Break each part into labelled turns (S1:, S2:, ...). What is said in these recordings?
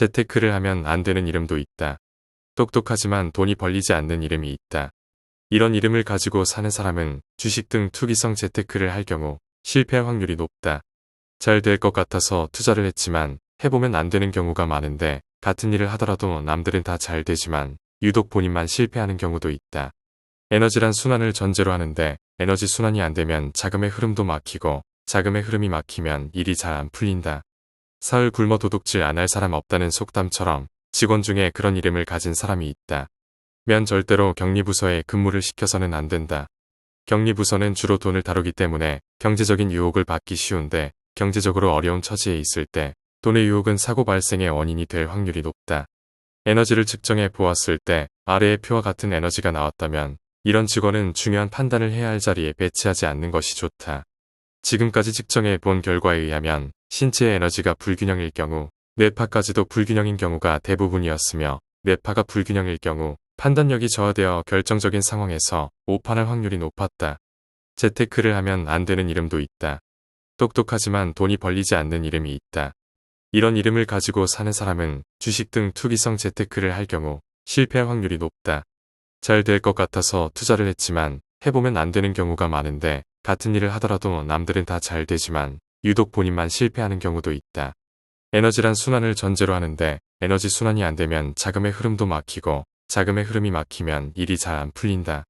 S1: 재테크를 하면 안 되는 이름도 있다. 똑똑하지만 돈이 벌리지 않는 이름이 있다. 이런 이름을 가지고 사는 사람은 주식 등 투기성 재테크를 할 경우 실패 확률이 높다. 잘 될 것 같아서 투자를 했지만 해보면 안 되는 경우가 많은데 같은 일을 하더라도 남들은 다 잘 되지만 유독 본인만 실패하는 경우도 있다. 에너지란 순환을 전제로 하는데 에너지 순환이 안 되면 자금의 흐름도 막히고 자금의 흐름이 막히면 일이 잘 안 풀린다. 사흘 굶어 도둑질 안 할 사람 없다는 속담처럼 직원 중에 그런 이름을 가진 사람이 있다. 면 절대로 격리부서에 근무를 시켜서는 안 된다. 격리부서는 주로 돈을 다루기 때문에 경제적인 유혹을 받기 쉬운데 경제적으로 어려운 처지에 있을 때 돈의 유혹은 사고 발생의 원인이 될 확률이 높다. 에너지를 측정해 보았을 때 아래의 표와 같은 에너지가 나왔다면 이런 직원은 중요한 판단을 해야 할 자리에 배치하지 않는 것이 좋다. 지금까지 측정해 본 결과에 의하면 신체의 에너지가 불균형일 경우 뇌파까지도 불균형인 경우가 대부분이었으며 뇌파가 불균형일 경우 판단력이 저하되어 결정적인 상황에서 오판할 확률이 높았다. 재테크를 하면 안 되는 이름도 있다. 똑똑하지만 돈이 벌리지 않는 이름이 있다. 이런 이름을 가지고 사는 사람은 주식 등 투기성 재테크를 할 경우 실패 확률이 높다. 잘 될 것 같아서 투자를 했지만 해보면 안 되는 경우가 많은데 같은 일을 하더라도 남들은 다 잘 되지만 유독 본인만 실패하는 경우도 있다. 에너지란 순환을 전제로 하는데 에너지 순환이 안 되면 자금의 흐름도 막히고 자금의 흐름이 막히면 일이 잘 안 풀린다.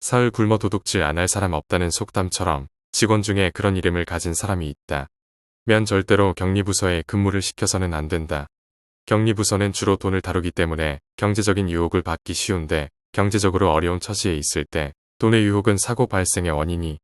S1: 사흘 굶어 도둑질 안 할 사람 없다는 속담처럼 직원 중에 그런 이름을 가진 사람이 있다. 면 절대로 격리부서에 근무를 시켜서는 안 된다. 격리부서는 주로 돈을 다루기 때문에 경제적인 유혹을 받기 쉬운데 경제적으로 어려운 처지에 있을 때 돈의 유혹은 사고 발생의 원인이